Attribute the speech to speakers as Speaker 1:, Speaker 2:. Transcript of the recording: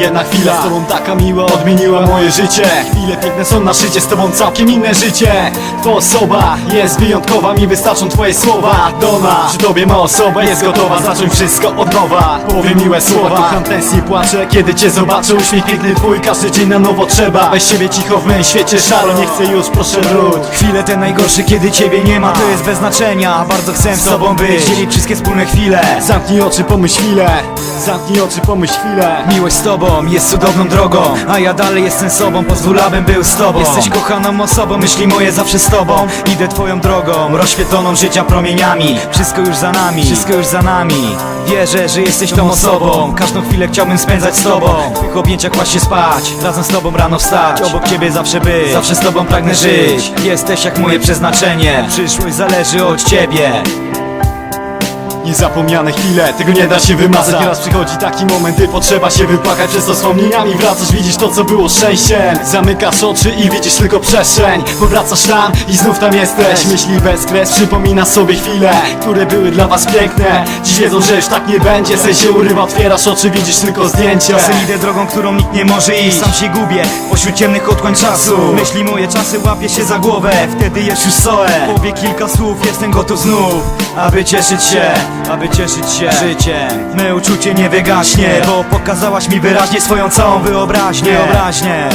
Speaker 1: Jedna chwila z tobą taka miła odmieniła moje życie. Chwile piękne są na szycie, z tobą całkiem inne życie. Twoja osoba jest wyjątkowa, mi wystarczą twoje słowa. Dona, przy tobie ma osoba, jest gotowa zacząć wszystko od nowa. Powie miłe słowa, kocham tęsknię, płaczę Kiedy cię zobaczę, uśmiech piękny twój Każdy dzień na nowo trzeba. Weź siebie cicho w mym świecie szaro Nie chcę już, proszę wróć.
Speaker 2: Chwile te najgorsze, kiedy ciebie nie ma To jest bez znaczenia, bardzo chcę z tobą być. Dzielić wszystkie wspólne chwile.
Speaker 1: Zamknij oczy, pomyśl chwilę. Zamknij oczy, pomyśl chwilę.
Speaker 2: Miłość z tobą jest cudowną drogą A ja dalej jestem sobą, pozwól abym był z tobą. Jesteś kochaną osobą, myśli moje zawsze z tobą. Idę twoją drogą, rozświetloną życia promieniami. Wszystko już za nami, wszystko już za nami. Wierzę, że jesteś tą osobą. Każdą chwilę chciałbym spędzać z tobą. W twych objęciach właśnie spać Razem z tobą rano wstać. Obok ciebie zawsze być Zawsze z tobą pragnę żyć. Jesteś jak moje przeznaczenie Przyszłość zależy od ciebie
Speaker 1: Niezapomniane chwile, tego nie da się wymazać. Nieraz przychodzi taki moment, gdy potrzeba się wypłakać Przez to wspomnieniami wracasz, widzisz to co było szczęściem Zamykasz oczy i widzisz tylko przestrzeń. Powracasz tam i znów tam jesteś. Myśli bez kres, przypomina sobie chwile Które były dla was piękne. Dziś wiedzą, że już tak nie będzie. Sen się urywa, otwierasz oczy, widzisz tylko zdjęcie.
Speaker 2: Czasem idę drogą, którą nikt nie może iść. Sam się gubię, pośród ciemnych otchłań czasu. Myśli moje czasy łapię się za głowę. Wtedy jest już soe Powie kilka słów, jestem gotów znów Aby cieszyć się, aby cieszyć się Me uczucie nie wygaśnie Bo pokazałaś mi wyraźnie swoją całą wyobraźnię. Wyobraźnię